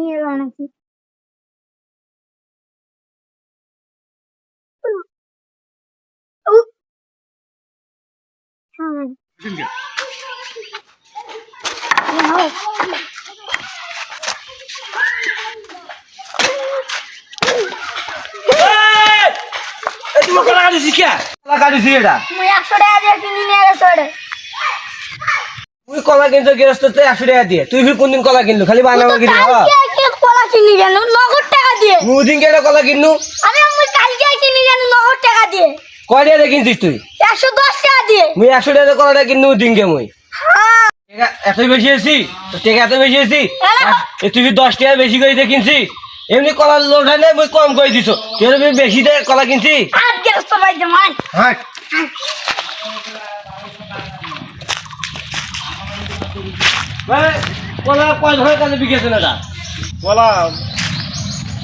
নিয়ে যাও নাকি। হ্যাঁ। এই কলা কাটিছি কে? কলা কাটিছি এটা। মুই একশো টাকা দিয়ে কিনে নিয়ে রে তুই কলা কিনছো গৃহস্থতে একশো টাকা দিয়ে। তুই ফির কোনদিন কলা কিনলু? খালি বায়না করে কিনলু কলা কিনি জানো নগদ টাকা দিয়ে। মুদিন কেটে কলা কিনলু? আরে মুই কালকে কিনি জানো নগদ টাকা দিয়ে। কয় টাকা কিনছিস তুই? একশো দশ টাকা দিয়ে। মুই একশো টাকা কলাটা কিনলু দিনকে মুই। হ্যাঁ। এত বেশি আছি টাকা এত বেশি আছি তুই দশ টাকা বেশি করে দিয়ে কিনছি এমনি কলার লোট হয় না কম করে দিছ। তুই বেশি দিয়ে কলা কিনছি তো ভাই হ্যাঁ। কলা কয় ধরে কাজে বিকেছে না তা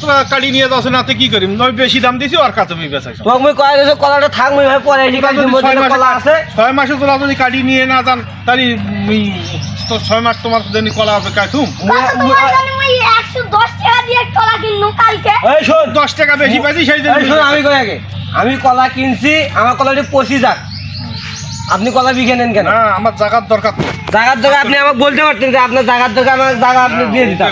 তোরা কাটি নিয়ে যাস না কি করিম? নয় বেশি দাম দিছি আর কাছে বি বেচাইছ। তোমাকে মুই কয় গেছো কলাটা থাক মুই ভাই পরে এসে কাজ দিব কলা আছে। ছয় মাসে তোরা যদি কাটি নিয়ে না যান তাহলে মুই তো ছয় মাস তোমার জন্য কলা অপেক্ষায় থুম মুই- মুই- মুই একশো দশ টাকা দিয়ে কলা কিনলু কালকে। এই শোন। দশ টাকা বেশি পাইছি সেই জন্য শোন আমি কই আগে? আমি কলা কিনছি আমার কলাটি পচি যাক আপনি কলা বিকে নেন কেন? না আমার জায়গার দরকার। জায়গার জাগার দরকার আপনি আমাকে বলতে পারতেন যে আপনার জায়গার দরকার আমার জায়গা আপনি দিয়ে দিতাম।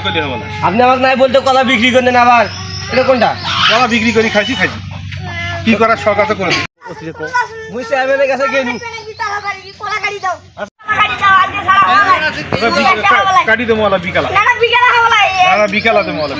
আপনি আমাকে নাই বলতে কলা বিক্রি করেন আবার। এটা কোনটা? কলা বিক্রি করি খাইছি খাইছি। কি করার শখ আছে করে মুই চেয়ারম্যানের কাছে গেলু কলা গাড়ি দাও গাড়ি দাও আজকে সারা এবার কাটি দেবো বিকালা। আর বিকেল আছে মহলে।